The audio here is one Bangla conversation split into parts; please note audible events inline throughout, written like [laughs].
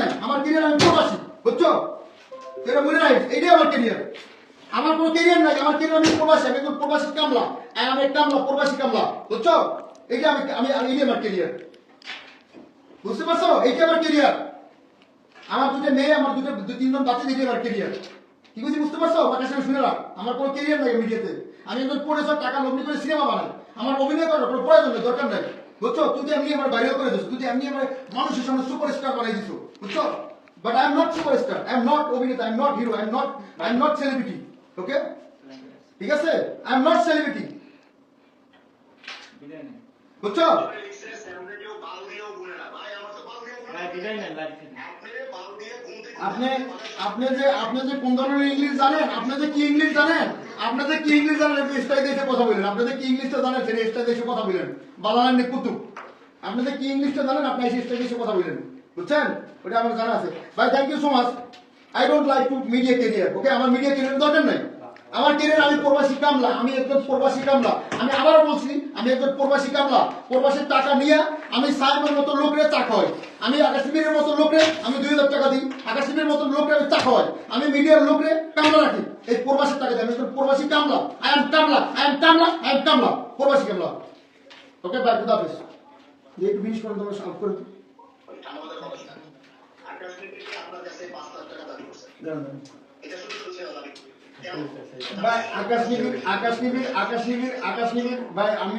নাই আমার আমি প্রবাসী, বুঝছ? এটা মনে রাখিস, এইটাই আমার আমার কোনো নাই, আমার আমি প্রবাসী, আমি একজন প্রবাসী কামলা আমি এক কামলা প্রবাসী কামলা, বুঝছ? এইটা আমি আমি আমি, এইটাই আমার বুঝতে পারছ? এইটা আমার কেরিয়ার আমার দুটো মেয়ে, আমার দুটো দু তিনজন বাচ্চা দেখে আমার কেরিয়ার কি বলছি বুঝতে পারছ? আমার কাছে শুনে রাখ, আমার কোনো কেরিয়ার নাই মিডিয়াতে আমি একজন পড়েছ টাকা লগ্নি করে সিনেমা বানাই। আমার অভিনয় করার কোনো প্রয়োজন নেই, দরকার নাই। বুঝছ? তুই এমনি আমার বাইরে করে দিস, তুই এমনি আমার মানুষের সামনে সুপারস্টার বানাই দিছো, বুঝছ? But I am not superstar I am not অভিনেতা I am not hero I am not I am not celebrity okay ঠিক আছে? আই এম নট সেলিব্রিটি বুঝছ? আপনি আপনি যে আপনি যে কোন ধরনের ইংলিশ জানেন, আপনি যে কি ইংলিশ জানেন? আপনি যে কি ইংলিশ জানেন আপনি স্টাইল দেশে কথা বলেন? আপনাদের কি ইংলিশটা জানেন? সেটা স্টাইল দেশে কথা বলেন। বালালান নে কুতুব। আপনি যে কি ইংলিশটা জানেন? আপনি সেই স্টাইল দেশে কথা বলেন। বুঝছেন? ওটা আমার জানা আছে। ভাই thank you so much I don't like to media career okay আমার মিডিয়া কেরিয়ার দরকার নাই। আমার কেরিয়ার আমি প্রবাসী কামলা, আমি একজন প্রবাসী কামলা। আমি আবারও বলছি, আমি একজন প্রবাসী কামলা। প্রবাসীর টাকা নিয়ে আমি সাহেবের মতো লোকরে চা খাওয়াই আমি আকাশবীরের মতো লোকরে আমি দুই হাজার টাকা দিই। আকাশবীরের মতো লোকরে আমি খাওয়াই আমি মিডিয়ার লোকরে কামলা রাখি। এই প্রবাসীর টাকা দিই আমি প্রবাসী কামলা। আই এম কামলা। আই এম কামলা। আই এম কামলা। প্রবাসী কামলা। ওকে বাই খুদা হাফেজ। দিয়ে একটু ফিনিশ করে দেবো সাফ করে। ভাই আমি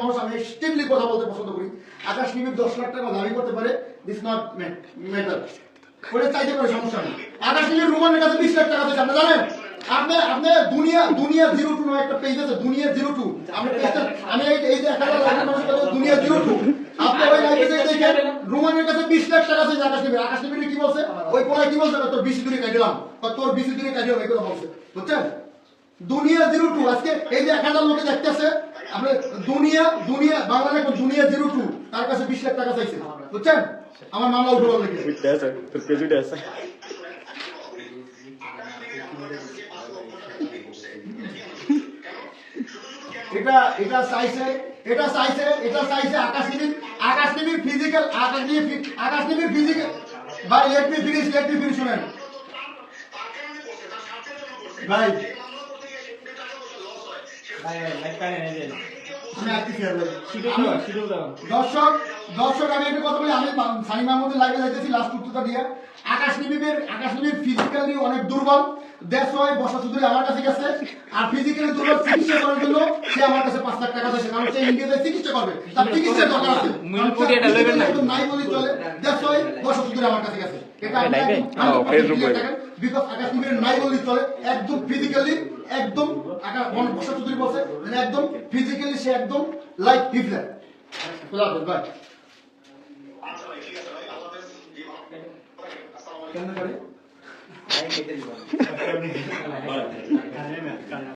মানুষ। আমি কথা বলতে পছন্দ করি। আকাশ নিবিড় দশ লাখ টাকা দাবি করতে পারে। দিস নট ম্যাটার চাইতে পারে, সমস্যা নেই। আকাশ নিবিড় রুমানের কাছে বিশ লাখ টাকা জানেন? আপনি আপনি দুনিয়া দুনিয়া জিরো টু একটা পেজ আছে, দুনিয়া জিরো টু। আমি এই যে একটা দুনিয়া জিরো টু। আপনি ওই লাইফে দেখেন কাছে বিশ লাখ টাকা দিয়েছে আকাশ আকাশ কি বলছে? ওই কোলায় কি বলছে? তোর বিশ দূরে কাটিলাম তোর বিশ দূরে কাটিলাম এই বলছে। বুঝছেন? দুনিয়া জিরো টু। আজকে এই যে এক হাজার লোকে দেখতেছে, আপনি দুনিয়া দুনিয়া বাংলাদেশ দুনিয়া জিরো টু। তার কাছে বিশ লাখ টাকা চাইছে। বুঝছেন? আমার মামলা উঠে লেগে. এটা এটা চাইছে এটা চাইছে এটা চাইছে আকাশ নিবির আকাশ নিবির ফিজিক্যাল আকাশ নিবির আকাশ নিবির ফিজিক্যাল ভাই let me finish let me finish শুনেন। ভাই। আমি আসতেছি আর ভাই। দর্শক দর্শক আমি একটা কথা বলি। আমি সানি মাহমুদের লাইভে যাইতেছি লাস্ট উত্তরটা দিয়ে। আকাশ নিবিবের আকাশ নিবির ফিজিক্যালি অনেক দুর্বল। দেশ হয় বসা চৌধুরী আমার কাছে গেছে। আর ফিজিক্যালি দুর্বল চিকিৎসা করার জন্য সে আমার কাছে পাঁচ লাখ টাকা দিয়েছে। কারণ সে ইন্ডিয়াতে চিকিৎসা করবে। তার চিকিৎসার দরকার আছে। নাই বলি চলে। দেশ হয় বসা চৌধুরী আমার কাছে গেছে। এটা এই লাইভে? ও, ফেসবুক লাইভে। বিকজ আকাশ নিবির নাই বলি চলে। একদম ফিজিক্যালি একদম আকাশ বসা চৌধুরী বসে মানে একদম ফিজিক্যালি সে একদম লাইক হিটলার খোলা বাই কেন করে? [laughs] [laughs] [laughs]